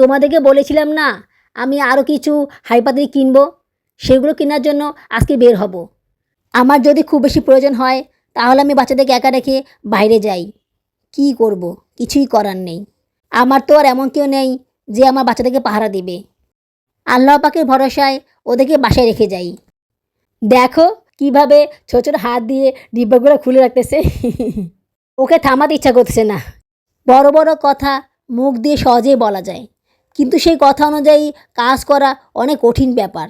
তোমাদেরকে বলেছিলাম না, আমি আরও কিছু হাইপাতালি কিনবো? সেগুলো কেনার জন্য আজকে বের হব। আমার যদি খুব বেশি প্রয়োজন হয়, তাহলে আমি বাচ্চাদেরকে একা রেখে বাইরে যাই। কি করব? কিছুই করার নেই। আমার তো আর এমন কেউ নেই যে আমার বাচ্চাদেরকে পাহারা দিবে। আল্লাহ পাকের ভরসায় ওদেরকে বাসায় রেখে যাই। দেখো কীভাবে ছোট ছোট হাত দিয়ে ডিব্বাগুলো খুলে রাখতেছে। ওকে থামাতে ইচ্ছা করতেছে না। বড় বড় কথা মুখ দিয়ে সহজেই বলা যায়। কিন্তু সেই কথা অনুযায়ী কাজ করা অনেক কঠিন ব্যাপার,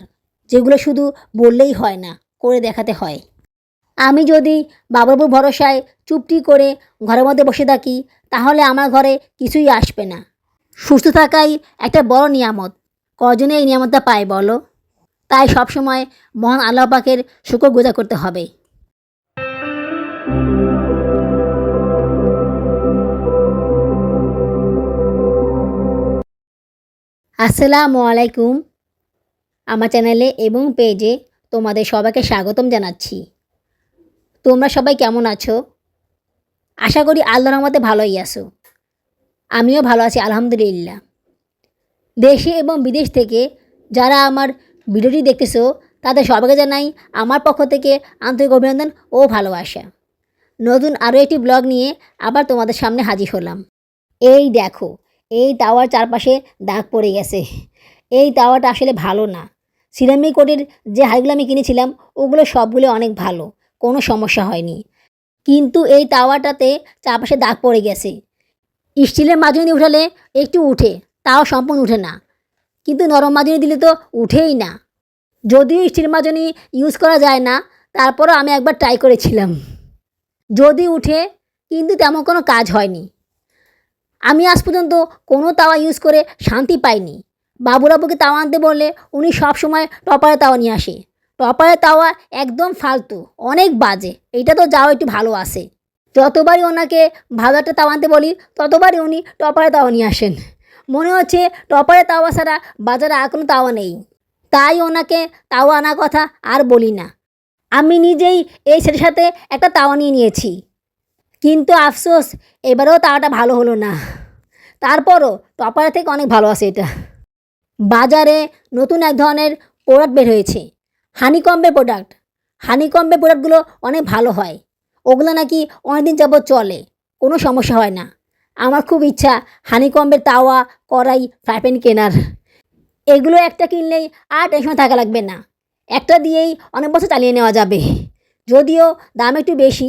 যেগুলো শুধু বললেই হয় না, করে দেখাতে হয়। আমি যদি বাবুর ভরসায় চুপটি করে ঘরের মধ্যে বসে থাকি, তাহলে আমার ঘরে কিছুই আসবে না। সুস্থ থাকাই একটা বড় নিয়ামত। কজনে এই নিয়ামতটা পায় বলো? তাই সবসময় মহান আল্লাহ পাকের শুকর গোজা করতে হবে। আসসালামু আলাইকুম। আমার চ্যানেলে এবং পেজে তোমাদের সবাইকে স্বাগতম জানাচ্ছি। তোমরা সবাই কেমন আছো? আশা করি আল্লাহর রহমতে ভালোই আছো। আমিও ভালো আছি, আলহামদুলিল্লাহ। দেশে এবং বিদেশ থেকে যারা আমার ভিডিওটি দেখতেছো, তাদের সবাইকে জানাই আমার পক্ষ থেকে আন্তরিক অভিনন্দন ও ভালোবাসা। নতুন আরও একটি ব্লগ নিয়ে আবার তোমাদের সামনে হাজির হলাম। এই দেখো এই টাওয়ার চারপাশে দাগ পড়ে গেছে। এই টাওয়ারটা আসলে ভালো না। সিরামিক কোটের যে হাইগুলো আমি কিনেছিলাম, ওগুলো সবগুলো অনেক ভালো, কোনো সমস্যা হয়নি। কিন্তু এই টাওয়ারটাতে চারপাশে দাগ পড়ে গেছে। স্টিলের মাজনি উঠালে একটু উঠে, তাও সম্পূর্ণ উঠে না। কিন্তু নরম মাজনি দিলে তো উঠেই না। যদিও স্টিল মাজনি ইউজ করা যায় না, তারপরও আমি একবার ট্রাই করেছিলাম। যদি উঠে, কিন্তু তেমন কোনো কাজ হয়নি। আমি আজ পর্যন্ত কোনো তাওয়া ইউজ করে শান্তি পাইনি। বাবুরাবুকে তাওয়া আনতে বললে উনি সব সময় টপারের তাওয়া নিয়ে আসে। টপারের তাওয়া একদম ফালতু, অনেক বাজে, এটা তো যাও একটু ভালো আসে যতবারই ওনাকে ভালো একটা তাওয়া আনতে বলি, ততবারই উনি টপারে তাওয়া নিয়ে আসেন। মনে হচ্ছে টপারের তাওয়া ছাড়া বাজারে আর কোনো তাওয়া নেই। তাই ওনাকে তাওয়া আনার কথা আর বলি না। আমি নিজেই এই সেটের সাথে একটা তাওয়া নিয়ে নিয়েছি। কিন্তু আফসোস, এবারেও তাওয়াটা ভালো হলো না। তারপরও টপার থেকে অনেক ভালো আছে এটা। বাজারে নতুন এক ধরনের প্রোডাক্ট বের হয়েছে। হানিকম্বে প্রোডাক্ট হানিকম্বে প্রোডাক্টগুলো অনেক ভালো হয়। ওগুলো নাকি অনেকদিন যাবত চলে। কোনো সমস্যা হয় না। আমার খুব ইচ্ছা হানিকম্বের তাওয়া, কড়াই ফ্রাই প্যান কেনার। এগুলো একটা কিনলেই আর টেনশন থাকা লাগবে না। একটা দিয়েই অনেক বছর চালিয়ে নেওয়া যাবে। যদিও দাম একটু বেশি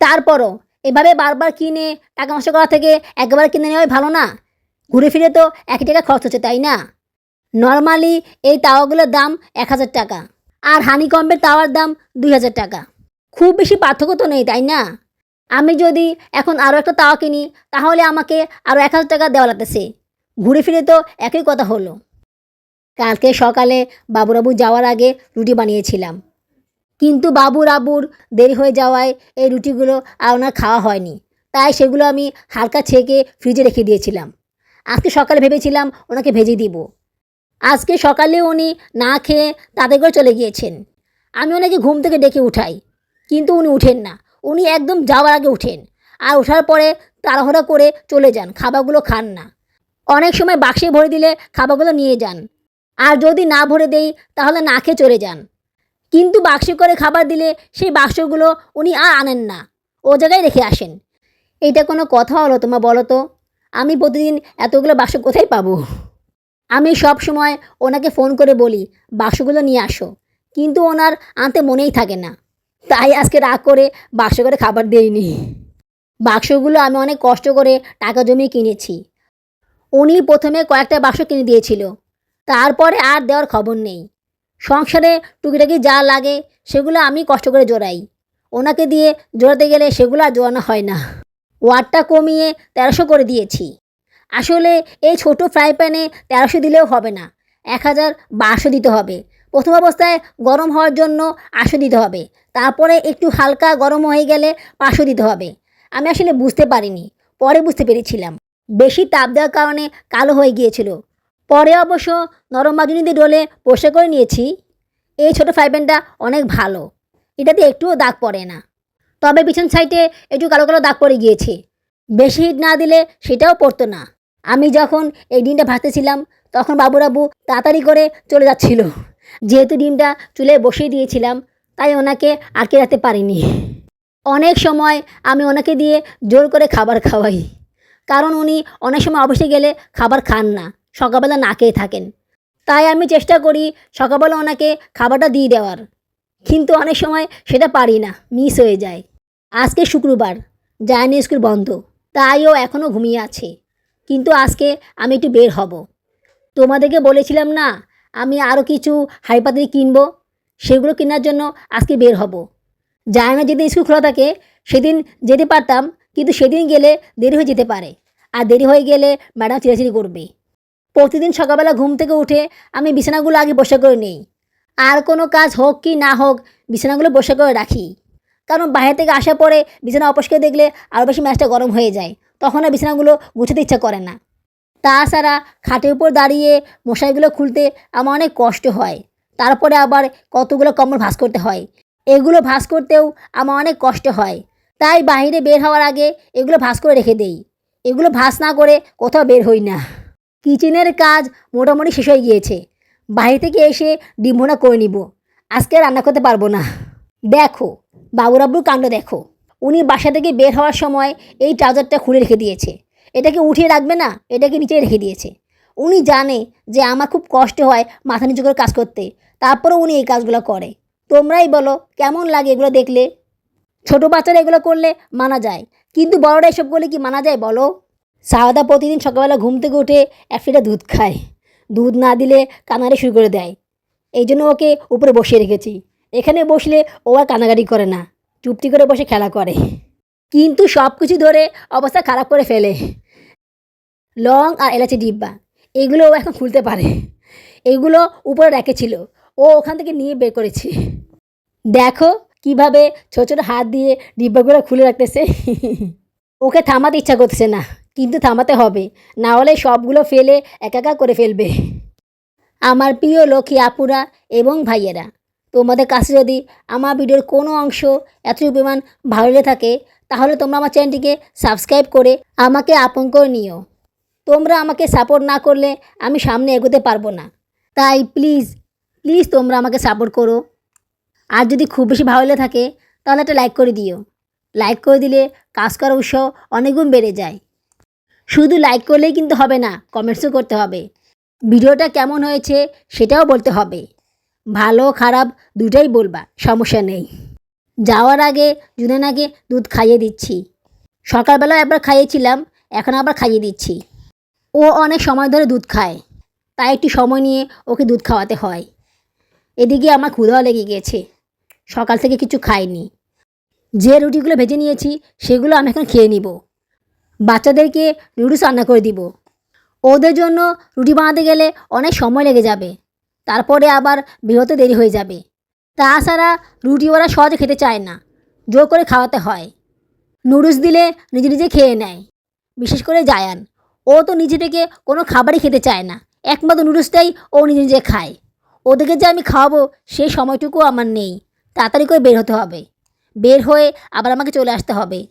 তারপরও এভাবে বারবার কিনে টাকা নষ্ট করা থেকে একবার কিনে নেওয়াই ভালো না। ঘুরে ফিরে তো একই টাকা খরচ হচ্ছে, তাই না? নর্মালি এই তাওয়াগুলোর দাম এক হাজার টাকা আর হানিকম্বের তাওয়ার দাম দুই হাজার টাকা। খুব বেশি পার্থক্য তো নেই, তাই না? আমি যদি এখন আরও একটা তাওয়া কিনি, তাহলে আমাকে আরও এক হাজার টাকা দেওয়া লাগতেছে। ঘুরে ফিরে তো একই কথা হলো। কালকে সকালে বাবুরাবু যাওয়ার আগে রুটি বানিয়েছিলাম। কিন্তু বাবুর আবুর দেরি হয়ে যাওয়ায় এই রুটিগুলো আর ওনার খাওয়া হয়নি। তাই সেগুলো আমি হালকা ছেঁকে ফ্রিজে রেখে দিয়েছিলাম। আজকে সকালে ভেবেছিলাম ওনাকে ভেজে দিব। আজকে সকালে উনি না খেয়ে তাতে করে চলে গিয়েছেন। আমি ওনাকে ঘুম থেকে ডেকে উঠাই, কিন্তু উনি উঠেন না। উনি একদম যাওয়ার আগে উঠেন আর ওঠার পরে তাড়াহুড়া করে চলে যান, খাবারগুলো খান না। অনেক সময় বাক্সে ভরে দিলে খাবারগুলো নিয়ে যান। আর যদি না ভরে দেই, তাহলে না খেয়ে চলে যান। কিন্তু বাক্সে করে খাবার দিলে সেই বাক্সগুলো উনি আর আনেন না। ও জায়গায় রেখে আসেন। এটা কোনো কথা হলো তোমার বলো তো? আমি প্রতিদিন এতগুলো বাক্স কোথায় পাবো? আমি সব সময় ওনাকে ফোন করে বলি, বাক্সগুলো নিয়ে আসো। কিন্তু ওনার আনতে মনেই থাকে না। তাই আজকে রাগ করে বাক্স করে খাবার দেইনি। বাক্সগুলো আমি অনেক কষ্ট করে টাকা জমিয়ে কিনেছি। উনি প্রথমে কয়েকটা বাক্স কিনে দিয়েছিল। তারপরে আর দেওয়ার খবর নেই। সংসারে টুকিটাকি যা লাগে সেগুলো আমি কষ্ট করে জোড়াই। ওনাকে দিয়ে জোড়াতে গেলে সেগুলো আর জোড়ানো হয় না। ওয়াটটা কমিয়ে তেরোশো করে দিয়েছি। আসলে এই ছোট ফ্রাই প্যানে তেরোশো দিলেও হবে না। এক হাজার বারোশো দিতে হবে। প্রথম অবস্থায় গরম হওয়ার জন্য আটশো দিতে হবে। তারপরে একটু হালকা গরম হয়ে গেলে পাঁচশো দিতে হবে। আমি আসলে বুঝতে পারিনি। পরে বুঝতে পেরেছিলাম। বেশি তাপ দেওয়ার কারণে কালো হয়ে গিয়েছিল। পরে অবশ্য নরম মাজুনি দিয়ে ডলে পরিষ্কার করে নিয়েছি। এই ছোটো ফ্রাই অনেক ভালো। এটাতে একটুও দাগ পড়ে না। তবে পিছন সাইডে একটু কালো কালো দাগ পড়ে গিয়েছে। বেশি হিট না দিলে সেটাও পড়তো না। আমি যখন এই ডিমটা ভাজতেছিলাম, তখন বাবুরাবু তাড়াতাড়ি করে চলে যাচ্ছিল। যেহেতু ডিমটা চুলে বসিয়ে দিয়েছিলাম, তাই ওনাকে আটকে রাখতে পারিনি। অনেক সময় আমি ওনাকে দিয়ে জোর করে খাবার খাওয়াই। কারণ উনি অনেক সময় অফিসে গেলে খাবার খান না। সকালবেলা না খেয়ে থাকেন। তাই আমি চেষ্টা করি সকালবেলা ওনাকে খাবারটা দিয়ে দেওয়ার। কিন্তু অনেক সময় সেটা পারি না মিস হয়ে যায়। আজকে শুক্রবার যায়নি স্কুল বন্ধ, তাই ও এখনও ঘুমিয়ে আছে। কিন্তু আজকে আমি একটু বের হব। তোমাদেরকে বলেছিলাম না, আমি আরও কিছু হাইপাতারি কিনবো, সেগুলো কেনার জন্য আজকে বের হব। যায় না যেদিন স্কুল খোলা থাকে, সেদিন যেতে পারতাম, কিন্তু সেদিন গেলে দেরি হয়ে যেতে পারে। আর দেরি হয়ে গেলে ম্যাডাম চিরাচিরি করবে। প্রতিদিন সকালবেলা ঘুম থেকে উঠে আমি বিছানাগুলো আগে বসে করে নিই। আর কোনো কাজ হোক কি না হোক, বিছানাগুলো বসে করে রাখি। কারণ বাইরে থেকে আসার পরে বিছানা অপরিষ্কার দেখলে আরও বেশি ম্যাচটা গরম হয়ে যায়। তখন আর বিছানাগুলো গুছাতে ইচ্ছা করে না। তাছাড়া খাটের উপর দাঁড়িয়ে মশারিগুলো খুলতে আমার অনেক কষ্ট হয়। তারপরে আবার কতগুলো কম্বল ভাঁজ করতে হয়। এগুলো ভাঁজ করতেও আমার অনেক কষ্ট হয়। তাই বাইরে বের হওয়ার আগে এগুলো ভাঁজ করে রেখে দেই। এগুলো ভাঁজ না করে কোথাও বের হই না। কিচেনের কাজ মোটামুটি শেষ হয়ে গিয়েছে। বাইরে থেকে এসে ডিম্বনা করে নিব। আজকে রান্না করতে পারব না। দেখো বাবুরাব্বুর কাণ্ড দেখো। উনি বাসা থেকে বের হওয়ার সময় এই ট্রাউজারটা খুলে রেখে দিয়েছে। এটাকে উঠিয়ে রাখবে না, এটাকে নিচে রেখে দিয়েছে। উনি জানে যে আমার খুব কষ্ট হয় মাথা নিচু করে কাজ করতে। তারপরেও উনি এই কাজগুলো করে। তোমরাই বলো, কেমন লাগে এগুলো দেখলে? ছোটো বাচ্চারা এগুলো করলে মানা যায়। কিন্তু বড়রা এসব করলে কি মানা যায় বলো? সারদা প্রতিদিন সকালবেলা ঘুম থেকে উঠে এক ফিটা দুধ খায়। দুধ না দিলে কানাড়ি শুরু করে দেয়। এই জন্য ওকে উপরে বসিয়ে রেখেছি। এখানে বসলে ও আর কানাকাটি করে না। চুপটি করে বসে খেলা করে। কিন্তু সব কিছু ধরে অবস্থা খারাপ করে ফেলে। লং আর এলাচি ডিব্বা, এগুলো ও এখন খুলতে পারে। এগুলো উপরে রেখেছিল ও ওখান থেকে নিয়ে বের করেছে। দেখো কীভাবে ছোট ছোট হাত দিয়ে ডিব্বাগুলো খুলে রাখতেছে। ওকে থামাতে ইচ্ছা করতেছে না। কিন্তু থামাতে হবে। না হলে সবগুলো ফেলে একাকা করে ফেলবে। আমার প্রিয় লক্ষ্মী আপুরা এবং ভাইয়েরা, তোমাদের কাছে যদি আমার ভিডিওর কোনো অংশ এত পরিমাণ ভালো লেগে থাকে, তাহলে তোমরা আমার চ্যানেলটিকে সাবস্ক্রাইব করে আমাকে আপন করে নিও। তোমরা আমাকে সাপোর্ট না করলে আমি সামনে এগোতে পারব না। তাই প্লিজ প্লিজ তোমরা আমাকে সাপোর্ট করো। আর যদি খুব বেশি ভালো লেগে থাকে, তাহলে একটা লাইক করে দিও। লাইক করে দিলে কাজ করার উৎসাহ অনেক গুণ বেড়ে যায়। শুধু লাইক করলেই কিন্তু হবে না কমেন্টসও করতে হবে। ভিডিওটা কেমন হয়েছে সেটাও বলতে হবে। ভালো, খারাপ দুটাই বলবা, সমস্যা নেই। যাওয়ার আগে জুনেনাকে দুধ খাইয়ে দিচ্ছি। সকালবেলা একবার খাইয়েছিলাম, এখন আবার খাইয়ে দিচ্ছি। ও অনেক সময় ধরে দুধ খায়, তাই একটু সময় নিয়ে ওকে দুধ খাওয়াতে হয়। এদিকে আমার ক্ষুধাও লেগে গেছে, সকাল থেকে কিছু খাইনি। যে রুটিগুলো ভেজে নিয়েছি, সেগুলো আমি এখন খেয়ে নিব। বাচ্চাদেরকে নুডলস রান্না করে দিব। ওদের জন্য রুটি বানাতে গেলে অনেক সময় লেগে যাবে। তারপরে আবার বেরোতে দেরি হয়ে যাবে। তাছাড়া রুটি ওরা সহজে খেতে চায় না। জোর করে খাওয়াতে হয়। নুডলস দিলে নিজে নিজে খেয়ে নেয়। বিশেষ করে জায়ান। ও তো নিজে থেকে কোনো খাবারই খেতে চায় না। একমাত্র নুডলসটাই ও নিজে নিজে খায়। ওদেরকে যে আমি খাওয়াবো সেই সময়টুকু আমার নেই। তাড়াতাড়ি করে বের হতে হবে। বের হয়ে আবার আমাকে চলে আসতে হবে।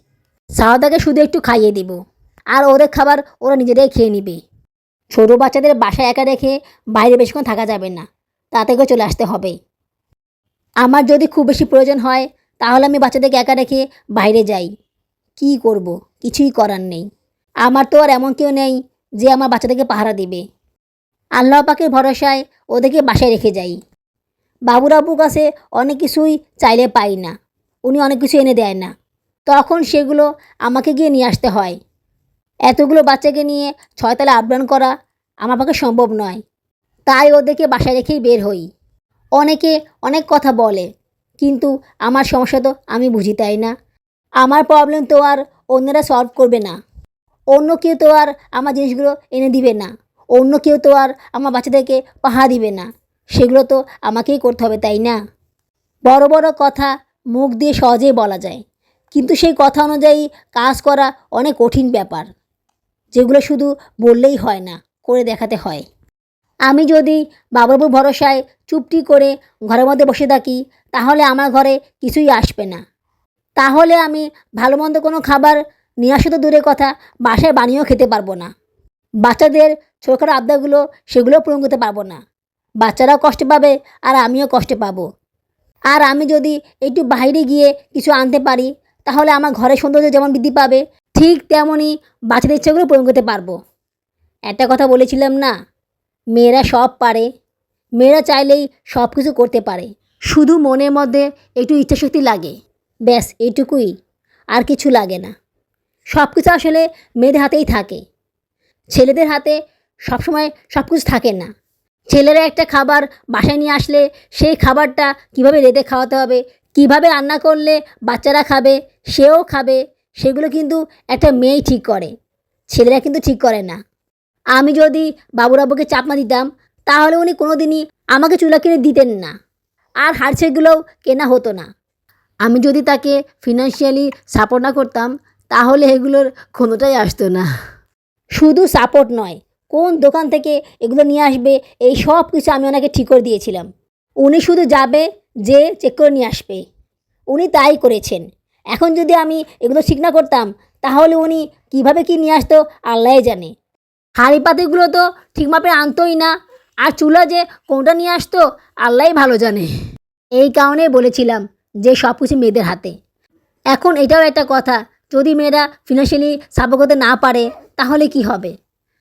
সাওদাকে শুধু একটু খাইয়ে দিব। আর ওদের খাবার ওরা নিজেরাই খেয়ে নিবে। ছোটো বাচ্চাদের বাসায় একা রেখে বাইরে বেশিক্ষণ থাকা যাবে না। তাতে করে চলে আসতে হবে। আমার যদি খুব বেশি প্রয়োজন হয়, তাহলে আমি বাচ্চাদেরকে একা রেখে বাইরে যাই। কি করব? কিছুই করার নেই। আমার তো আর এমন কেউ নেই যে আমার বাচ্চাদেরকে পাহারা দিবে। আল্লাহ পাকের ভরসায় ওদেরকে বাসায় রেখে যাই। বাবুর কাছে অনেক কিছুই চাইলে পাই না। উনি অনেক কিছু এনে দেয় না। তখন সেগুলো আমাকে গিয়ে নিয়ে আসতে হয়। এতগুলো বাচ্চাকে নিয়ে ছয়তলা আপডাউন করা আমার পক্ষে সম্ভব নয়। তাই ওদেরকে বাসায় রেখেই বের হই। অনেকে অনেক কথা বলে, কিন্তু আমার সমস্যা তো আমি বুঝি তাই না। আমার প্রবলেম তো আর অন্যরা সলভ করবে না। অন্য কেউ তো আর আমার জিনিসগুলো এনে দিবে না। অন্য কেউ তো আর আমার বাচ্চাদেরকে পাহা দিবে না। সেগুলো তো আমাকেই করতে হবে তাই না? বড় বড় কথা মুখ দিয়ে সহজেই বলা যায়। কিন্তু সেই কথা অনুযায়ী কাজ করা অনেক কঠিন ব্যাপার, যেগুলো শুধু বললেই হয় না, করে দেখাতে হয়। আমি যদি বাবুর ভরসায় চুপটি করে ঘরের মধ্যে বসে থাকি, তাহলে আমার ঘরে কিছুই আসবে না। তাহলে আমি ভালো মন্দ কোনো খাবার নিয়ে আসা তো দূরের কথা, বাসায় বানিয়েও খেতে পারব না। বাচ্চাদের ছোটখাটো আবদারগুলো সেগুলো পূরণ করতে পারব না। বাচ্চারাও কষ্ট পাবে আর আমিও কষ্ট পাবো। আর আমি যদি একটু বাইরে গিয়ে কিছু আনতে পারি তাহলে আমার ঘরের সৌন্দর্য যেমন বৃদ্ধি পাবে, ঠিক তেমনই বাচ্চাদের ইচ্ছাগুলো পূরণ করতে পারব। একটা কথা বলেছিলাম না, মেয়েরা সব পারে, মেয়েরা চাইলেই সব কিছু করতে পারে, শুধু মনের মধ্যে একটু ইচ্ছাশক্তি লাগে, ব্যাস এইটুকুই, আর কিছু লাগে না। সব কিছু আসলে মেয়েদের হাতেই থাকে, ছেলেদের হাতে সবসময় সব কিছু থাকে না। ছেলেরা একটা খাবার বাসায় নিয়ে আসলে সেই খাবারটা কীভাবে রেঁধে খাওয়াতে হবে কীভাবে রান্না করলে বাচ্চারা খাবে, সেও খাবে, সেগুলো কিন্তু একটা মেয়েই ঠিক করে। ছেলেরা কিন্তু ঠিক করে না। আমি যদি বাবুরাবুকে চাপ না দিতাম, তাহলে উনি কোনো দিনই আমাকে চুলা কিনে দিতেন না। আর হারছেগুলোও কেনা হতো না। আমি যদি তাকে ফিনান্সিয়ালি সাপোর্ট না করতাম, তাহলে এগুলোর ক্ষমতাই আসতো না। শুধু সাপোর্ট নয়, কোন দোকান থেকে এগুলো নিয়ে আসবে, এই সব কিছু আমি ওনাকে ঠিক করে দিয়েছিলাম। উনি শুধু যাবে যে চেক করে নিয়ে আসবে। উনি তাই করেছেন। এখন যদি আমি এগুলো ঠিক না করতাম, তাহলে উনি কীভাবে কি নিয়ে আসতো আল্লাহ জানে। হাঁড়ি পাতিগুলো তো ঠিক মাপে আনতোই না, আর চুলা যে কোনটা নিয়ে আসতো আল্লাহই ভালো জানে। এই কারণে বলেছিলাম যে সব কিছু মেয়েদের হাতে। এখন এটাও একটা কথা, যদি মেয়েরা ফিনান্সিয়ালি সাপোর্ট করতে না পারে, তাহলে কি হবে?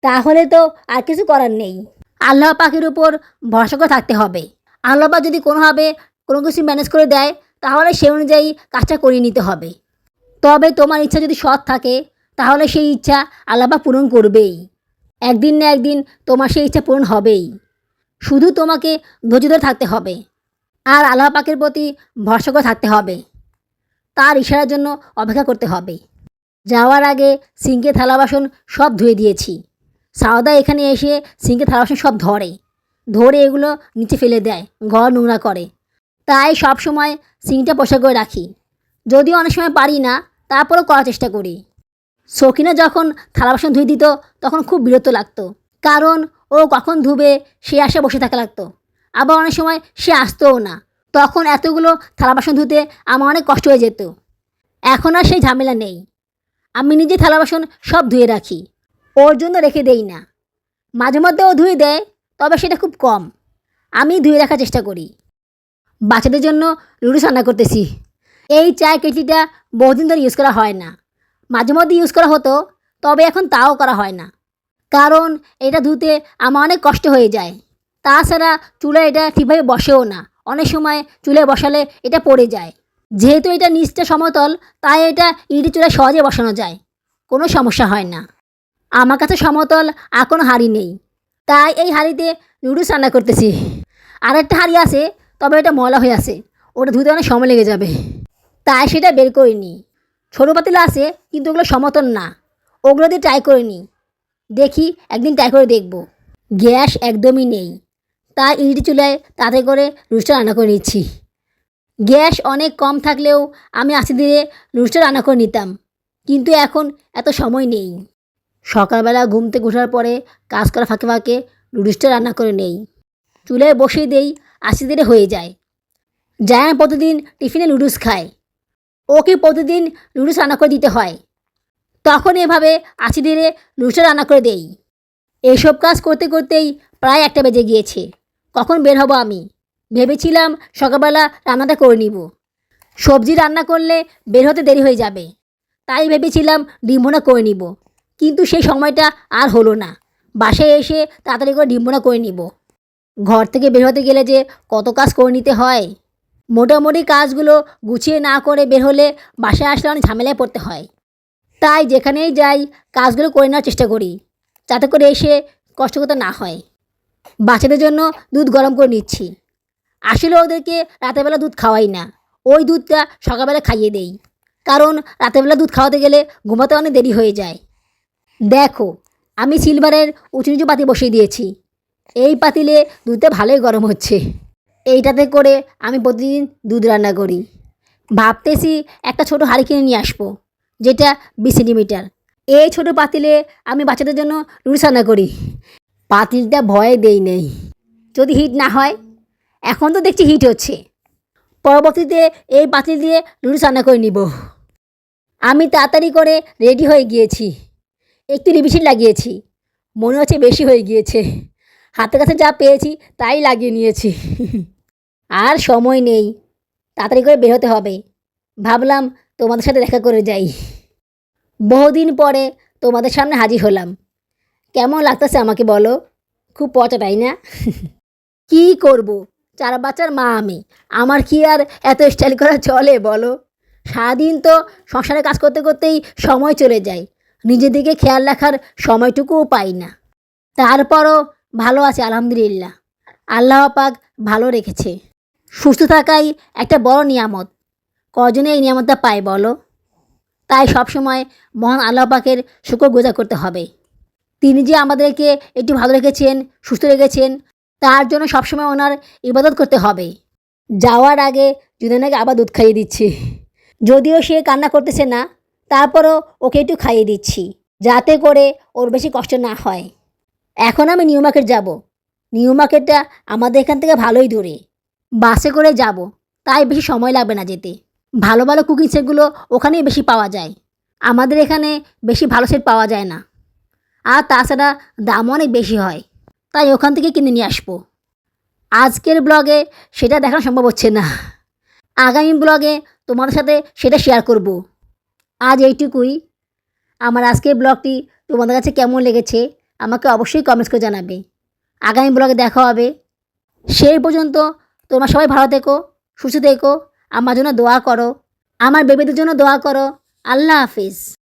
তাহলে তো আর কিছু করার নেই। আল্লাহ পাখির উপর ভরসা করে থাকতে হবে। আল্লাহ যদি কোনোভাবে কোনো কিছু ম্যানেজ করে দেয়, তাহলে সেই অনুযায়ী কাজটা করিয়ে নিতে হবে। তবে তোমার ইচ্ছা যদি সৎ থাকে, তাহলে সেই ইচ্ছা আল্লাহ পাক পূরণ করবেই। একদিন না একদিন তোমার সেই ইচ্ছা পূরণ হবেই। শুধু তোমাকে ধৈর্য ধরে থাকতে হবে, আর আল্লাহ পাকের প্রতি ভরসা করে থাকতে হবে। তার ইশারার জন্য অপেক্ষা করতে হবে। যাওয়ার আগে সিঙ্কে থালা বাসন সব ধুয়ে দিয়েছি। সাওদা এখানে এসে সিঙ্কে থালা বাসন সব ধরে ধরে এগুলো নিচে ফেলে দেয়, ঘর নোংরা করে। তাই সব সময় সিঙ্কটা পরিষ্কার করে রাখি। যদিও অনেক সময় পারি না, তারপরেও করার চেষ্টা করি। শৌখিনা যখন থালা বাসন ধুয়ে দিত, তখন খুব বিরক্ত লাগতো। কারণ ও কখন ধুবে, সে আসে বসে থাকা লাগতো। আবার অনেক সময় সে আসতোও না। তখন এতগুলো থালা বাসন ধুতে আমার অনেক কষ্ট হয়ে যেত। এখন আর সেই ঝামেলা নেই। আমি নিজে থালা বাসন সব ধুয়ে রাখি। ওর জন্য রেখে দেই না। মাঝে মধ্যে ও ধুয়ে দেয়, তবে সেটা খুব কম। আমি ধুয়ে রাখার চেষ্টা করি। বাচ্চাদের জন্য লুডুস রান্না করতেছি। এই চায় কেটলিটা বহুদিন ধরে ইউজ করা হয় না। মাঝে মধ্যে ইউজ করা হতো, তবে এখন তাও করা হয় না। কারণ এটা ধুতে আমার অনেক কষ্ট হয়ে যায়। তাছাড়া চুলায় এটা ঠিকভাবে বসেও না। অনেক সময় চুলে বসালে এটা পড়ে যায়। যেহেতু এটা নিচটা সমতল, তাই এটা ইডি চুলায় সহজে বসানো যায়। কোনো সমস্যা হয় না। আমার কাছে সমতল আর কোনো হাঁড়ি নেই। তাই এই হাঁড়িতে নুডলস রান্না করতেছি। আর একটা হাঁড়ি আছে তবে এটা ময়লা হয়ে আছে। ওটা ধুতে অনেক সময় লেগে যাবে। তাই সেটা বের করিনি। ছোটো পাতিলা আছে, কিন্তু ওগুলো সমতল না। ওগুলো দিয়ে ট্রাই করিনি দেখি, একদিন ট্রাই করে দেখব। গ্যাস একদমই নেই। তাই ইডি চুলায় তাতে করে রুস্টার রান্না করে নিচ্ছি। গ্যাস অনেক কম থাকলেও আমি আস্তে ধীরে রুস্টার রান্না করে নিতাম। কিন্তু এখন এত সময় নেই। সকালবেলা ঘুম থেকে ওঠার পরে কাজ করা ফাঁকে ফাঁকে রুস্টার রান্না করে নেই। চুলায় বসিয়ে দেই আস্তে ধীরে হয়ে যায়। জায়ান প্রতিদিন টিফিনে নুডলস খায়। ওকে প্রতিদিন নুডলস রান্না করে দিতে হয়। তখন এভাবে আশি ধীরে নুডলসটা রান্না করে দেই। এইসব কাজ করতে করতেই প্রায় একটা বেজে গিয়েছে। কখন বের হব আমি? ভেবেছিলাম সকালবেলা রান্নাটা করে নিব। সবজি রান্না করলে বের হতে দেরি হয়ে যাবে। তাই ভেবেছিলাম ডিম ভুনা করে নিব। কিন্তু সেই সময়টা আর হলো না। বাসায় এসে তাড়াতাড়ি করে ডিম ভুনা করে নিব। ঘর থেকে বের হতে গেলে যে কত কাজ করে নিতে হয়। মোটামুটি কাজগুলো গুছিয়ে না করে বের হলে বাসায় আসলে অনেক ঝামেলায় পড়তে হয়। তাই যেখানেই যাই কাজগুলো করে নেওয়ার চেষ্টা করি, যাতে করে এসে কষ্ট করতে না হয়। বাচ্চাদের জন্য দুধ গরম করে নিচ্ছি। আসলে ওদেরকে রাতেরবেলা দুধ খাওয়াই না, ওই দুধটা সকালবেলা খাইয়ে দেই। কারণ রাতেরবেলা দুধ খাওয়াতে গেলে ঘুমাতে অনেক দেরি হয়ে যায়। দেখো, আমি সিলভারের উঁচু নিচু পাতি বসিয়ে দিয়েছি। এই পাতিলে দুধটা ভালোই গরম হচ্ছে। এইটাতে করে আমি প্রতিদিন দুধ রান্না করি। ভাবতেছি একটা ছোট হাড়ি কিনে নিয়ে আসব, যেটা বিশ সেন্টিমিটার। এই ছোট পাতিলে আমি বাচ্চাদের জন্য রুটি রান্না করি। পাতিলটা ভয়ে দেই নেই। যদি হিট না হয়, এখন তো দেখছি হিট হচ্ছে। পরবর্তীতে এই পাতিল দিয়ে রুটি রান্না করে নিব। আমি তাড়াতাড়ি করে রেডি হয়ে গিয়েছি। একটু লিপস্টিক লাগিয়েছি। মনে হচ্ছে বেশি হয়ে গিয়েছে। হাতের কাছে যা পেয়েছি, তাই লাগিয়ে নিয়েছি। আর সময় নেই। তাড়াতাড়ি করে বের হতে হবে। ভাবলাম তোমাদের সাথে দেখা করে যাই। বহুদিন পরে তোমাদের সামনে হাজির হলাম। কেমন লাগতেছে আমাকে বলো? খুব পচা, তাই না? কি করব? চার বাচ্চার মা আমি। আমার কি আর এত স্টাইল করা চলে, বলো? সারাদিন তো সংসারে কাজ করতে করতেই সময় চলে যায়। নিজের দিকে খেয়াল রাখার সময়টুকুও পাই না। তারপরও ভালো আছে, আলহামদুলিল্লাহ। আল্লাহ পাক ভালো রেখেছে। সুস্থ থাকাই একটা বড় নিয়ামত। কজনে এই নিয়ামতটা পায় বলো? তাই সবসময় মহান আল্লাহ পাকের শুকর গোজা করতে হবে। তিনি যে আমাদেরকে একটু ভালো রেখেছেন, সুস্থ রেখেছেন, তার জন্য সবসময় ওনার ইবাদত করতে হবে। যাওয়ার আগে জুদেনাকে আবার দুধ খাইয়ে দিচ্ছি। যদিও সে কান্না করতেছে না, তারপরও ওকে একটু খাইয়ে দিচ্ছি, যাতে করে ওর বেশি কষ্ট না হয়। এখন আমি নিউ মার্কেট যাব। নিউ মার্কেটটা আমাদের এখান থেকে ভালোই দূরে। বাসে করে যাব। তাই বেশি সময় লাগবে না যেতে। ভালো ভালো কুকিং সেটগুলো ওখানেই বেশি পাওয়া যায়। আমাদের এখানে বেশি ভালো সেট পাওয়া যায় না। আর তাছাড়া দাম অনেক বেশি হয়। তাই ওখান থেকে কিনে নিয়ে আসব। আজকের ব্লগে সেটা দেখানো সম্ভব হচ্ছে না। আগামী ব্লগে তোমাদের সাথে সেটা শেয়ার করব। আজ এইটুকুই। আমার আজকের ব্লগটি তোমাদের কাছে কেমন লেগেছে? আমাকে অবশ্যই কমেন্টস করে জানাবে। আগামী ব্লগে দেখা হবে। সেই পর্যন্ত তোমরা সবাই ভালো থেকো, সুস্থ থেকো, আমার জন্য দোয়া করো, আমার বেবিদের জন্য দোয়া করো। আল্লাহ হাফিজ।